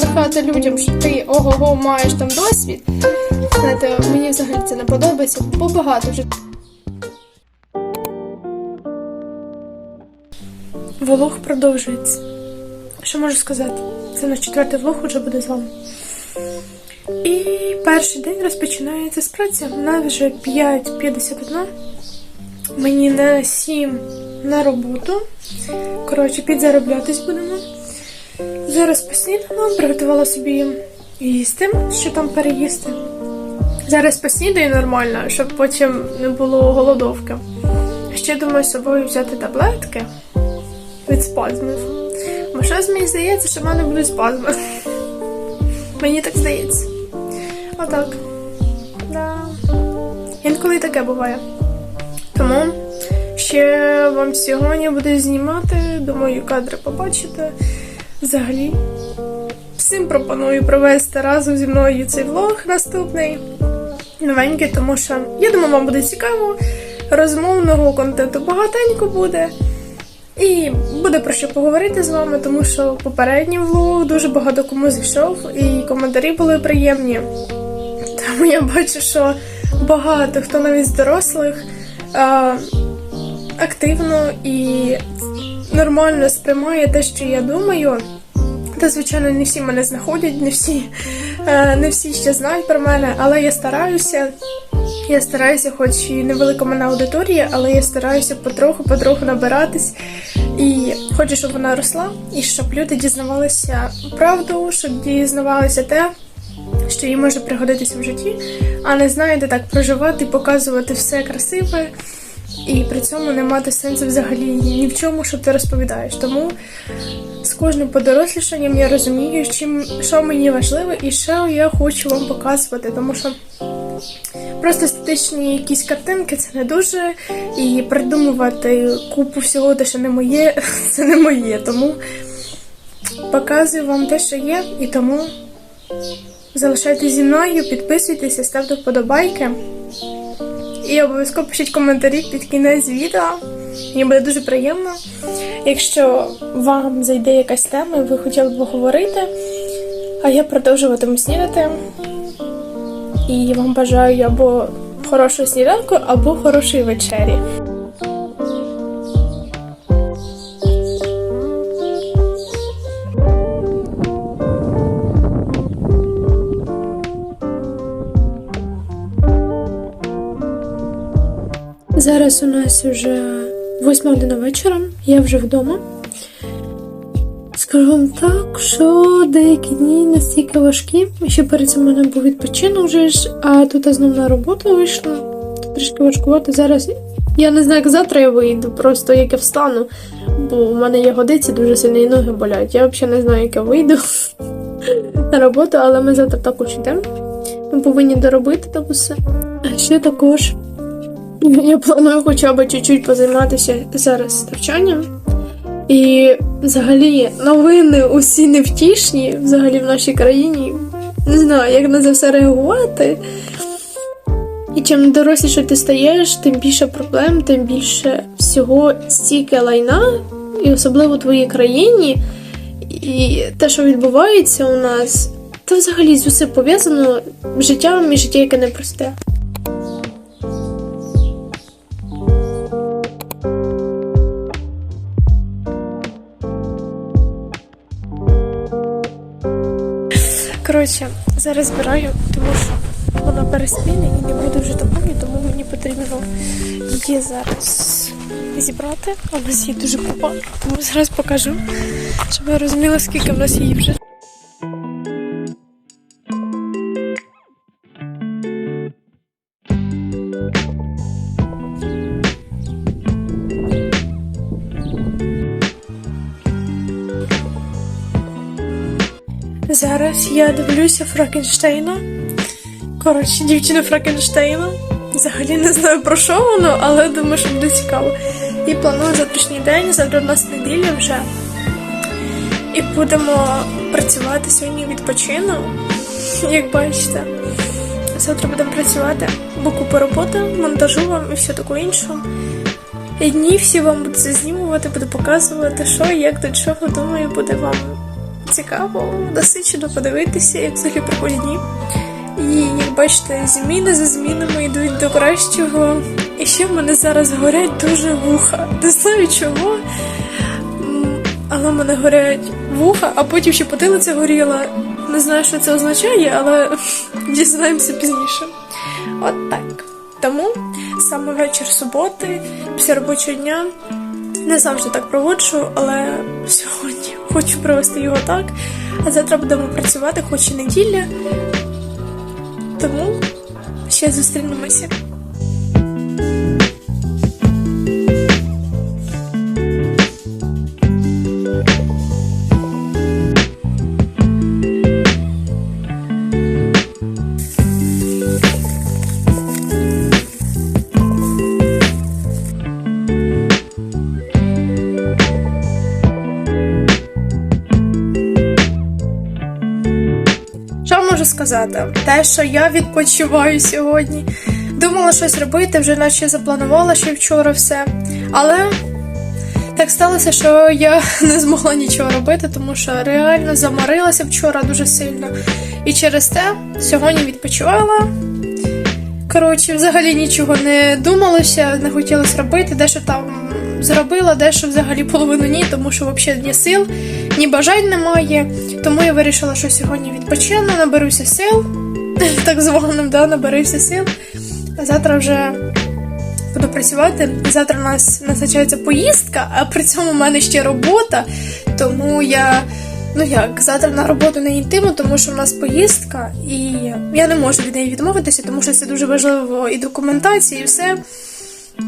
брехати людям, що ти ого-го маєш там досвід. Знаєте, мені взагалі це не подобається, бо багато вже. Влог продовжується. Що можу сказати? Це наш четвертий влог вже буде з вами. І перший день розпочинається з праці. У нас вже 5.51. Мені на 7 на роботу. Коротше, підзароблятись будемо. Зараз поснідала, приготувала собі їсти, що там переїсти. Зараз поснідаю нормально, щоб потім не було голодовки. Ще думаю з собою взяти таблетки від спазмів. Бо щось мені здається, що в мене будуть спазми. Мені так здається. Отак. Да. Інколи таке буває. Тому ще вам сьогодні буду знімати, думаю, кадри побачите. Взагалі. Всім пропоную провести разом зі мною цей влог наступний. Новенький, тому що я думаю, вам буде цікаво. Розмовного контенту багатенько буде. І буде про що поговорити з вами, тому що попередній влог дуже багато кому зайшов, і коментарі були приємні. Тому я бачу, що багато хто навіть з дорослих а, активно і нормально сприймає те, що я думаю. Та, звичайно, не всі мене знаходять, не всі, е, не всі ще знають про мене, але я стараюся. Я стараюся, хоч і невелика мене аудиторія, але я стараюся потроху-потроху набиратись. І хочу, щоб вона росла, і щоб люди дізнавалися правду, щоб дізнавалися те, що їм може пригодитися в житті, а не знаєте, так проживати, показувати все красиве, і при цьому не мати сенсу взагалі ні в чому, що ти розповідаєш. Тому з кожним подорослішанням я розумію, чим що мені важливо, і що я хочу вам показувати, тому що. Просто статичні якісь картинки це не дуже. І придумувати купу всього, те, що не моє, це не моє. Тому показую вам те, що є, і тому залишайтесь зі мною, підписуйтеся, ставте вподобайки. І обов'язково пишіть коментарі під кінець відео. Мені буде дуже приємно. Якщо вам зайде якась тема, і ви хотіли б поговорити, а я продовжуватиму снідати. І вам бажаю або хорошого сніданку, або хорошої вечері. Зараз у нас вже 8 година вечора, я вже вдома. Скажу вам так, що деякі дні настільки важкі, що перед цим у мене був відпочинок вже ж, а тут я знов на роботу вийшла. Тут трішки важкувати. Зараз я не знаю, як завтра я вийду, просто як я встану, бо в мене ягодиці дуже сильно і ноги болять. Я взагалі не знаю, як я вийду на роботу, але ми завтра також йдемо. Ми повинні доробити там усе. А ще також я планую хоча б чуть-чуть позайматися зараз навчанням. І взагалі новини усі невтішні взагалі в нашій країні. Не знаю, як на це все реагувати. І чим доросліше ти стаєш, тим більше проблем, тим більше всього стільки лайна, і особливо в твоїй країні. І те, що відбувається у нас, це взагалі з усе пов'язано життям і життя, яке непросте. Коротше, зараз збираю, тому що вона переспіне і не буде вже такою, тому мені потрібно її зараз зібрати. В нас її дуже купа, тому зараз покажу, щоб ви розуміли, скільки в нас її вже. Зараз я дивлюся Франкенштейна. Коротше, дівчина Франкенштейна. Взагалі не знаю про що воно, але думаю, що буде цікаво. І планую завтрашній день, завтра в нас неділя вже. І будемо працювати сьогодні відпочину, як бачите. Завтра будемо працювати, бо купа роботи, монтажу вам і все таке інше. І дні всі вам буду зазнімувати, буду показувати, що, як до чого, думаю, буде вам цікаво, насичено подивитися, як взагалі проходять дні. І як бачите, зміни за змінами йдуть до кращого. І ще в мене зараз горять дуже вуха. Не знаю чого. Але в мене горять вуха, а потім ще потилиця горіла. Не знаю, що це означає, але дізнаємося пізніше. От так. Тому саме вечір суботи, після робочого дня. Не завжди так проводжу, але сьогодні хочу провести його так. А завтра будемо працювати, хоч і неділя. Тому ще зустрінемося. Сказати? Те, що я відпочиваю сьогодні. Думала щось робити, вже наче запланувала ще вчора все. Але так сталося, що я не змогла нічого робити, тому що реально заморилася вчора дуже сильно. І через те сьогодні відпочивала. Коротше, взагалі нічого не думалося, не хотілося робити, дещо там зробила, дещо взагалі половину ні, тому що взагалі ні сил, ні бажань немає. Тому я вирішила, що сьогодні відпочину, наберуся сил, так званим, да, наберуся сил. А завтра вже буду працювати. Завтра у нас назначається поїздка, а при цьому в мене ще робота. Тому я, ну як, завтра на роботу не йтиму, тому що в нас поїздка, і я не можу від неї відмовитися, тому що це дуже важливо і документація, і все.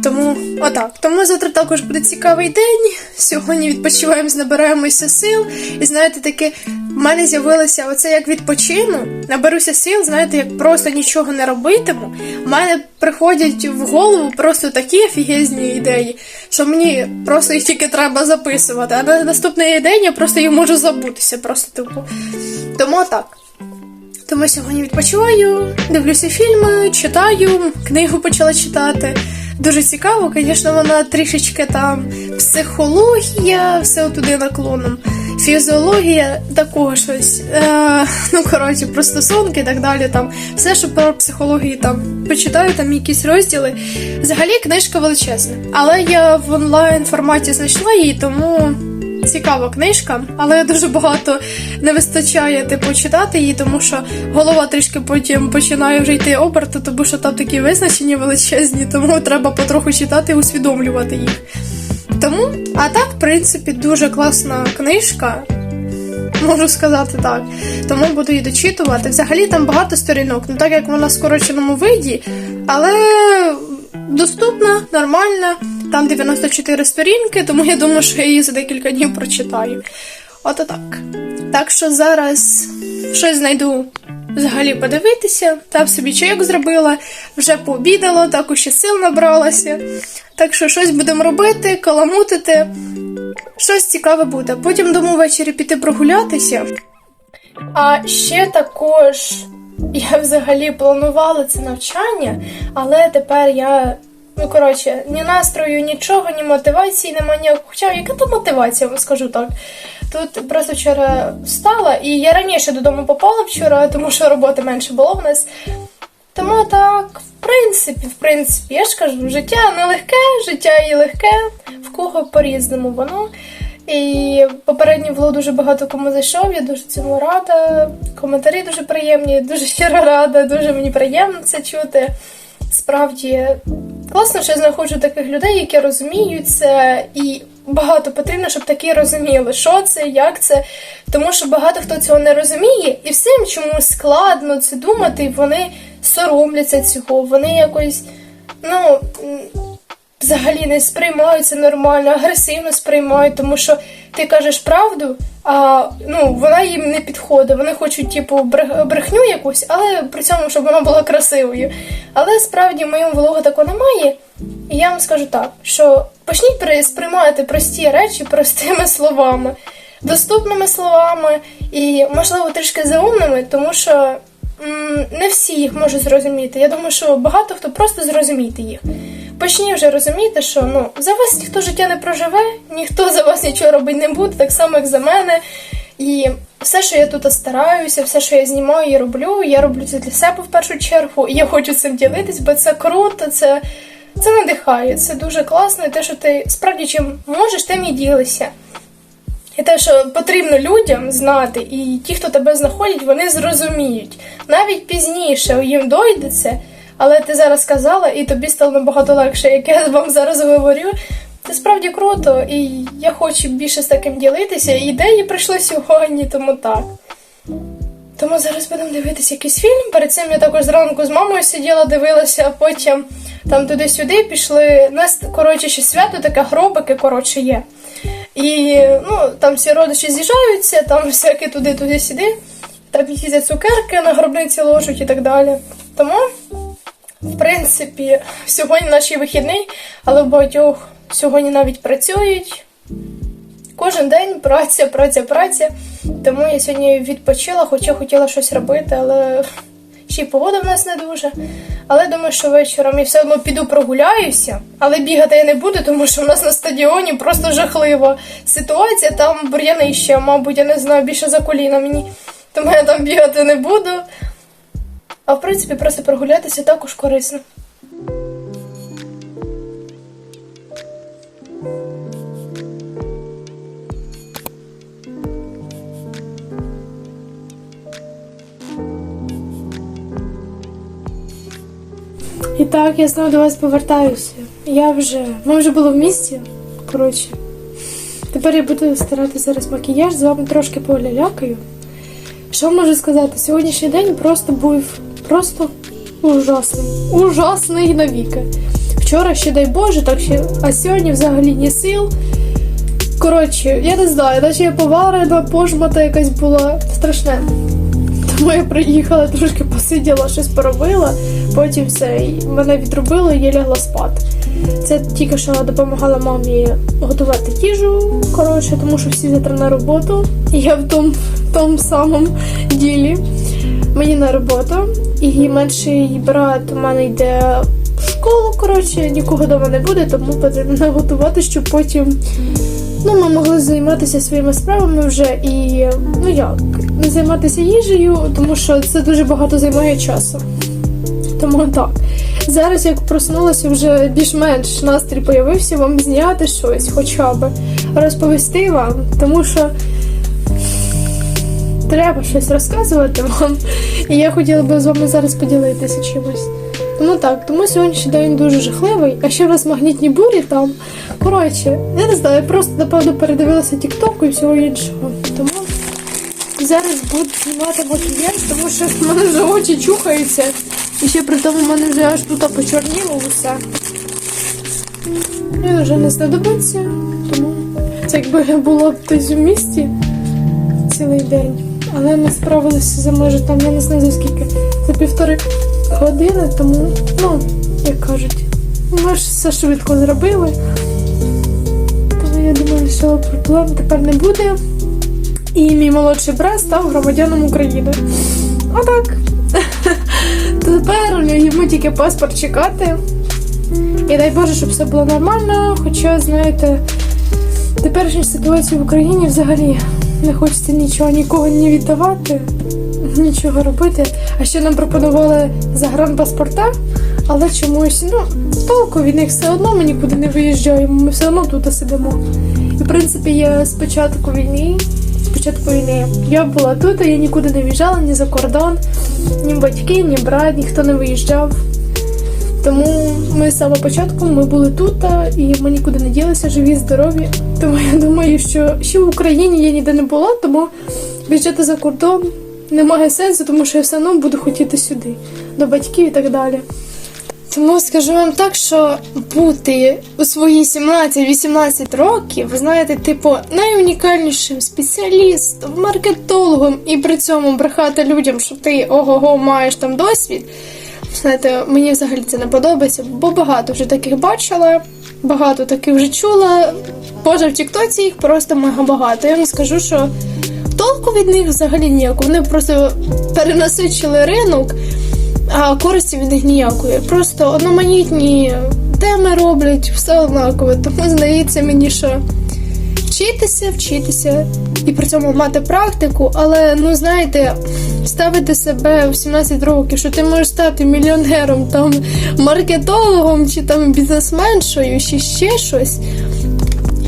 Тому отак. Тому завтра також буде цікавий день. Сьогодні відпочиваємо, набираємося сил. І знаєте, таке в мене з'явилося оце як відпочину, наберуся сил, знаєте, як просто нічого не робитиму. В мене приходять в голову просто такі офігезні ідеї, що мені просто їх тільки треба записувати. А на наступний день я просто їх можу забутися. Просто типу. Тому так. Тому сьогодні відпочиваю, дивлюся фільми, читаю, книгу почала читати. Дуже цікаво, звісно, вона трішечки там психологія, все туди наклоном. Фізіологія такого щось. Е, ну, коротше, про стосунки і так далі. Там все, що про психологію там почитаю, там якісь розділи. Взагалі книжка величезна. Але я в онлайн форматі знайшла її, тому цікава книжка, але дуже багато не вистачає типу читати її, тому що голова трішки потім починає вже йти оберту, тому що там такі визначення величезні, тому треба потроху читати і усвідомлювати їх. Тому, а так, в принципі, дуже класна книжка. Можу сказати так. Тому буду її дочитувати. Взагалі там багато сторінок, не так як вона в скороченому виді, але доступна, нормальна. Там 94 сторінки, тому я думаю, що я її за декілька днів прочитаю. Ото так. Так що зараз щось знайду взагалі подивитися. Там собі чайок зробила, вже пообідала, також ще сил набралася. Так що щось будемо робити, каламутити. Щось цікаве буде. Потім думаю ввечері піти прогулятися. А ще також я взагалі планувала це навчання, але тепер я. Ну, коротше, ні настрою, нічого, ні мотивації немає ніякого. Хоча яка то мотивація, вам скажу так. Тут просто вчора встала, і я раніше додому попала вчора, тому що роботи менше було в нас. Тому так, в принципі, в принципі, я ж кажу, життя нелегке, життя і легке, в кого по-різному воно. І попередній влог дуже багато кому зайшов, я дуже цьому рада. Коментарі дуже приємні, дуже щиро рада, дуже мені приємно це чути. Справді класно, що я знаходжу таких людей, які розуміють це, і багато потрібно, щоб такі розуміли, що це, як це. Тому що багато хто цього не розуміє, і всім чомусь складно це думати, вони соромляться цього, вони якось, ну. взагалі не сприймають це нормально, агресивно сприймають, тому що ти кажеш правду, а ну вона їм не підходить. Вони хочуть, типу, брехню якусь, але при цьому, щоб вона була красивою. Але справді в моєму влогу такого немає. І я вам скажу так, що почніть сприймати прості речі простими словами, доступними словами і, можливо, трішки заумними, тому що не всі їх можуть зрозуміти. Я думаю, що багато хто просто зрозуміти їх. Почні вже розуміти, що ну за вас ніхто життя не проживе, ніхто за вас нічого робити не буде, так само як за мене. І все, що я тут стараюся, все, що я знімаю і роблю, я роблю це для себе в першу чергу. І я хочу цим ділитись, бо це круто, це, це надихає, це дуже класно. І те, що ти справді чим можеш, тим і ділишся. І те, що потрібно людям знати, і ті, хто тебе знаходять, вони зрозуміють. Навіть пізніше їм дойде це, але ти зараз сказала, і тобі стало набагато легше, як я вам зараз говорю. Це справді круто, і я хочу більше з таким ділитися. Ідеї прийшли сьогодні, тому так. Тому зараз будемо дивитися якийсь фільм. Перед цим я також зранку з мамою сиділа, дивилася, а потім там туди-сюди пішли. У нас, коротше, ще свято, таке гробики, коротше, є. І ну, там всі родичі з'їжджаються, там всякі туди-туди-сюди. Там їздять цукерки на гробниці ложуть і так далі. Тому, в принципі, сьогодні наш вихідний, але в багатьох сьогодні навіть працюють. Кожен день праця, праця, праця. Тому я сьогодні відпочила, хоча хотіла щось робити, але ще й погода в нас не дуже. Але думаю, що вечором я все одно піду прогуляюся, але бігати я не буду, тому що в нас на стадіоні просто жахлива ситуація. Там бур'яни ще, мабуть, я не знаю, більше за коліна мені. Тому я там бігати не буду. А в принципі, просто прогулятися також корисно. І так, я знову до вас повертаюся. Я вже. Ми вже були в місті. Коротше. Тепер я буду старати зараз макіяж, з вами трошки полялякаю. Що можу сказати? Сьогоднішній день просто був просто ужасний. Ужасний навіки. Вчора ще дай Боже, так ще, а сьогодні взагалі ні сил. Коротше, я не знаю, наче я поварена, пожмата якась була страшне. Тому я приїхала, трошки посиділа, щось поробила, потім все, мене відробило і я лягла спати. Це тільки що допомагала мамі готувати їжу, коротше, тому що всі завтра на роботу. Я в тому, в тому самому ділі. Мені на роботу. І менший брат у мене йде в школу, коротше, нікого вдома не буде, тому потрібно готувати, щоб потім Ну, ми могли займатися своїми справами вже і ну як, не займатися їжею, тому що це дуже багато займає часу. Тому так. Зараз, як проснулася, вже більш-менш настрій появився вам зняти щось, хоча б розповісти вам, тому що треба щось розказувати вам. І я хотіла би з вами зараз поділитися чимось. Тому так, тому сьогоднішній день дуже жахливий, а ще в нас магнітні бурі там. Коротше, я не знаю, я просто напевно передивилася тіктоку і всього іншого. Тому зараз буду знімати макіяж, тому що в мене вже очі чухаються. І ще при тому в мене вже аж тут почорніло усе. Він вже не знадобиться, тому це якби я була б десь у місті цілий день. Але ми справилися за може там, я не знаю за скільки, за півтори години, тому, ну, як кажуть, ми ж все швидко зробили. Тому я думаю, що проблем тепер не буде. І мій молодший брат став громадяном України. Отак. Тепер йому тільки паспорт чекати. І дай Боже, щоб все було нормально. Хоча, знаєте, теперішня ситуація в Україні взагалі не хочеться нічого нікого не віддавати, нічого робити. А ще нам пропонували загранпаспорта, але чомусь, ну, толку від них все одно ми нікуди не виїжджаємо, ми все одно тут сидимо. І в принципі, я з початку війни, з початку війни я була тут, а я нікуди не виїжджала, ні за кордон, ні батьки, ні брат, ніхто не виїжджав. Тому ми з самого початку ми були тут, і ми нікуди не ділися, живі, здорові. Тому я думаю, що ще в Україні я ніде не була, тому виїжджати за кордон немає сенсу, тому що я все одно буду хотіти сюди, до батьків і так далі. Тому скажу вам так, що бути у свої 17-18 років, ви знаєте, типу, найунікальнішим спеціалістом, маркетологом, і при цьому брехати людям, що ти ого-го маєш там досвід. Знаєте, мені взагалі це не подобається, бо багато вже таких бачила, багато таких вже чула. Боже, в Тіктоці їх просто мега багато. Я вам скажу, що толку від них взагалі ніякого. Вони просто перенасичили ринок, а користі від них ніякої. Просто одноманітні теми роблять, все однаково. Тому здається мені, що вчитися, вчитися і при цьому мати практику, але ну знаєте, ставити себе в 17 років, що ти можеш стати мільйонером, там маркетологом чи там бізнесменшою, чи ще щось.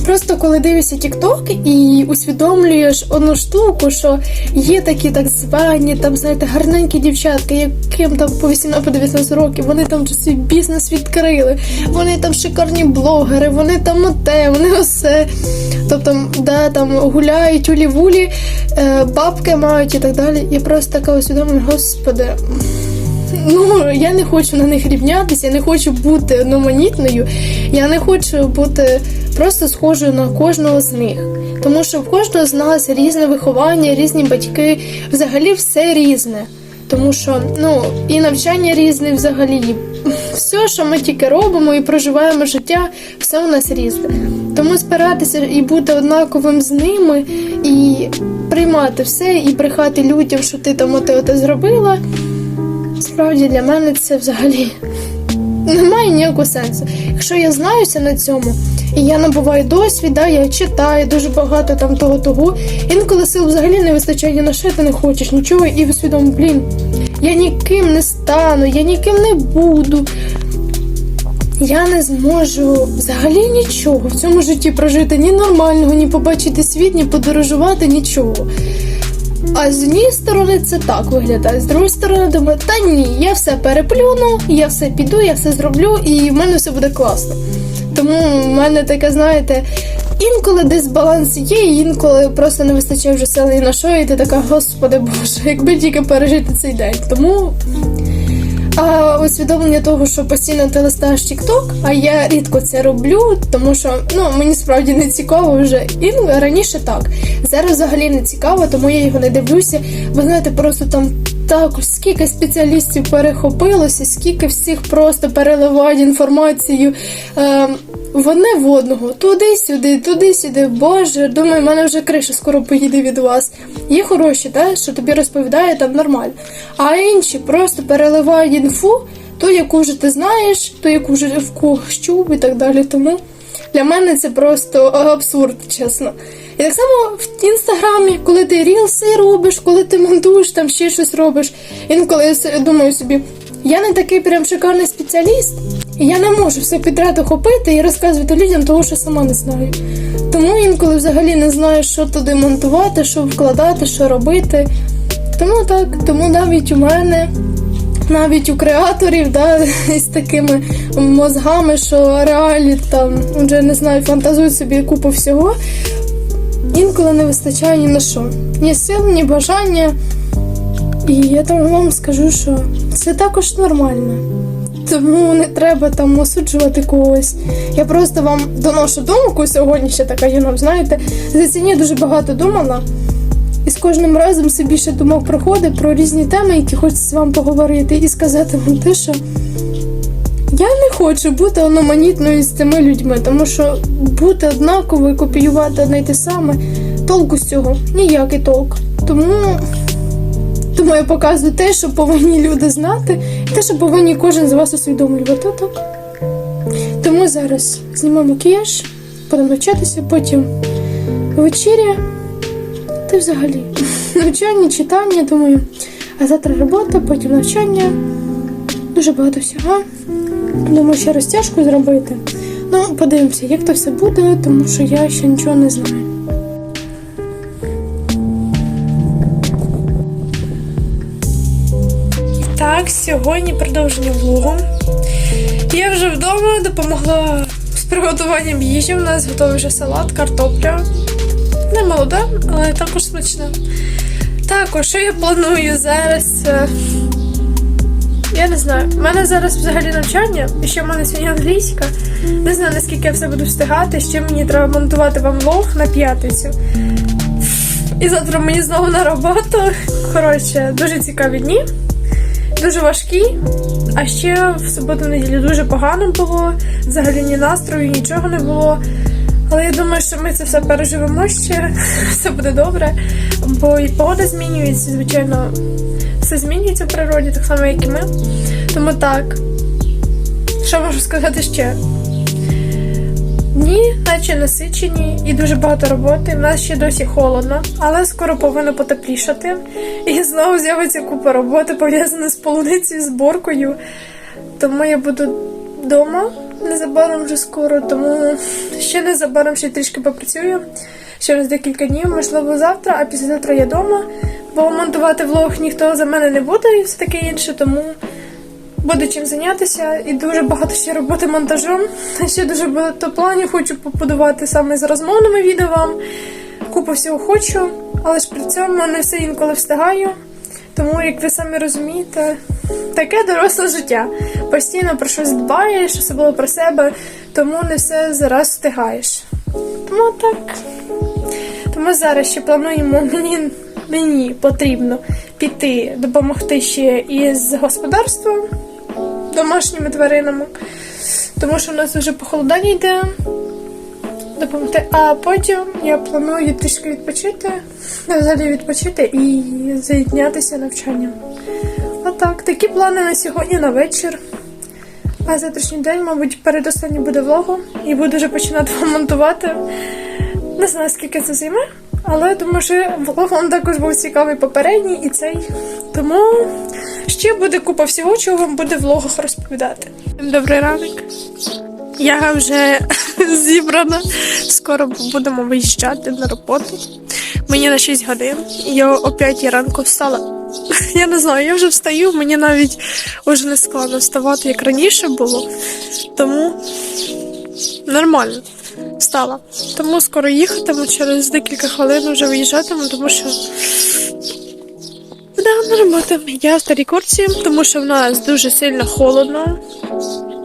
Просто коли дивишся TikTok і усвідомлюєш одну штуку, що є такі так звані, там знаєте, гарненькі дівчатки, яким там по 18-19 років, вони там свій бізнес відкрили, вони там шикарні блогери, вони там оте, вони осе. Тобто, да, там гуляють у лівулі, е, бабки мають і так далі. І просто така усвідомлена, господи, Ну, я не хочу на них рівнятися, я не хочу бути одноманітною, я не хочу бути просто схожою на кожного з них. Тому що в кожного з нас різне виховання, різні батьки, взагалі все різне. Тому що ну і навчання різне взагалі. Все, що ми тільки робимо і проживаємо життя, все у нас різне. Тому спиратися і бути однаковим з ними, і приймати все, і брехати людям, що ти там оте оте зробила. Справді для мене це взагалі немає ніякого сенсу. Якщо я знаюся на цьому, і я набуваю досвід, да, я читаю дуже багато там того того. Інколи сил взагалі не вистачає ні на що ти не хочеш нічого, і усвідомив, блін, я ніким не стану, я ніким не буду. Я не зможу взагалі нічого в цьому житті прожити ні нормального, ні побачити світ, ні подорожувати, нічого. А з однієї сторони це так виглядає, з другої сторони думаю, та ні, я все переплюну, я все піду, я все зроблю, і в мене все буде класно. Тому в мене таке, знаєте, інколи дисбаланс є, і інколи просто не вистачає вже сили на що, і ти така, господи Боже, якби тільки пережити цей день. Тому а усвідомлення того, що постійно ти листаєш TikTok, а я рідко це роблю, тому що ну мені справді не цікаво вже. І ну, раніше так. Зараз взагалі не цікаво, тому я його не дивлюся. Ви знаєте, просто там так скільки спеціалістів перехопилося, скільки всіх просто переливають інформацію. Е, вони в одного, туди-сюди, туди-сюди. Боже, думаю, в мене вже криша скоро поїде від вас. Є хороші, та, що тобі розповідає там нормально. А інші просто переливають інфу, ту, яку вже ти знаєш, ту, яку вже в чув і так далі. Тому для мене це просто абсурд, чесно. І так само в інстаграмі, коли ти рілси робиш, коли ти монтуєш, там ще щось робиш. Інколи я думаю собі, я не такий прям шикарний спеціаліст, я не можу все підряд охопити і розказувати людям того, що сама не знаю. Тому інколи взагалі не знаю, що туди монтувати, що вкладати, що робити. Тому так, тому навіть у мене, навіть у креаторів, да, з такими мозгами, що реалі там вже не знаю, фантазують собі купу всього. Інколи не вистачає ні на що. Ні сил, ні бажання. І я там вам скажу, що це також нормально. Тому не треба там осуджувати когось. Я просто вам доношу думку сьогодні ще така юном, знаєте, за ці дні дуже багато думала. І з кожним разом все більше думок проходить про різні теми, які хочеться з вами поговорити, і сказати вам те, що я не хочу бути одноманітною з цими людьми, тому що бути однаковою, копіювати одне й те саме, толку з цього ніякий толк. Тому, тому я показую те, що повинні люди знати, і те, що повинні кожен з вас усвідомлювати. Так? Тому зараз знімемо макіяж, будемо навчатися, потім вечеря. Та взагалі навчання, читання, думаю. А завтра робота, потім навчання. Дуже багато всього. Думаю, ще розтяжку зробити. Ну, подивимося, як то все буде, тому що я ще нічого не знаю. Так, сьогодні продовження влогу. Я вже вдома допомогла з приготуванням їжі. У нас готовий вже салат, картопля. Не молода, але також смачна. Також, що я планую зараз? е, Я не знаю. У мене зараз взагалі навчання, і ще в мене сьогодні англійська. Не знаю, наскільки я все буду встигати. Ще мені треба монтувати вам влог на п'ятницю. І завтра мені знову на роботу. Коротше, дуже цікаві дні дуже важкі. А ще в суботу неділю дуже погано було. Взагалі ні настрою, нічого не було. Але я думаю, що ми це все переживемо ще, все буде добре. Бо і погода змінюється, звичайно, все змінюється в природі, так само, як і ми. Тому так. Що можу сказати ще? Дні, наче насичені і дуже багато роботи. У нас ще досі холодно, але скоро повинно потеплішати. І знову з'явиться купа роботи, пов'язана з полуницею, зборкою. Тому я буду вдома незабаром вже скоро, тому ще незабаром ще трішки попрацюю. Через декілька днів, можливо, завтра, а післязавтра я вдома, бо монтувати влог ніхто за мене не буде і все таке інше, тому буде чим зайнятися і дуже багато ще роботи монтажом. Ще дуже багато планів хочу побудувати саме з розмовними відео вам. Купу всього хочу, але ж при цьому не все інколи встигаю. Тому, як ви самі розумієте, таке доросле життя. Постійно про щось дбаєш, особливо про себе, тому не все зараз встигаєш. Тому так. Тому зараз ще плануємо мені, мені потрібно піти допомогти ще із господарством домашніми тваринами, тому що в нас вже похолодання йде допомогти. А потім я планую трішки відпочити, взагалі відпочити і зайнятися навчанням. Отак, такі плани на сьогодні на вечір. А завтрашній день, мабуть, передостанній буде влогу і буду вже починати монтувати. Не знаю, скільки це займе, але думаю, що вам також був цікавий попередній і цей. Тому ще буде купа всього, чого вам буде в влогах розповідати. Добрий ранок. Я вже зібрана. Скоро будемо виїжджати на роботу. Мені на 6 годин. Я о 5 ранку встала. Я не знаю, я вже встаю, мені навіть вже не складно вставати, як раніше було. Тому нормально встала. Тому скоро їхатиму, через декілька хвилин вже виїжджатиму, тому що на роботу. Я в старій курці, тому що в нас дуже сильно холодно.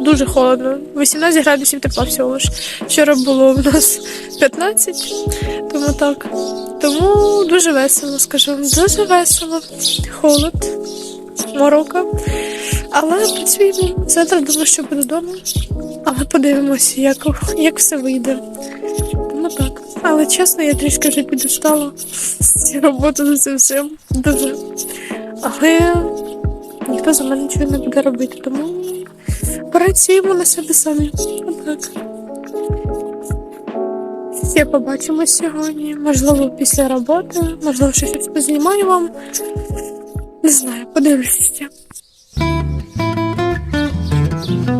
Дуже холодно. 18 градусів тепла всього лиш. Вчора було в нас 15, тому так. Тому дуже весело, скажу. Дуже весело. Холод, морока. Але працюємо. Завтра думаю, що буду вдома. Але подивимося, як, як все вийде. Тому так. Але чесно, я трішки вже підустала з роботи за цим всім. Дуже. Але ніхто за мене нічого не буде робити, тому працюємо на себе самі. Отак. Ще побачимось сьогодні. Можливо, після роботи, можливо, ще щось познімаю вам. Не знаю, подивлюся. house.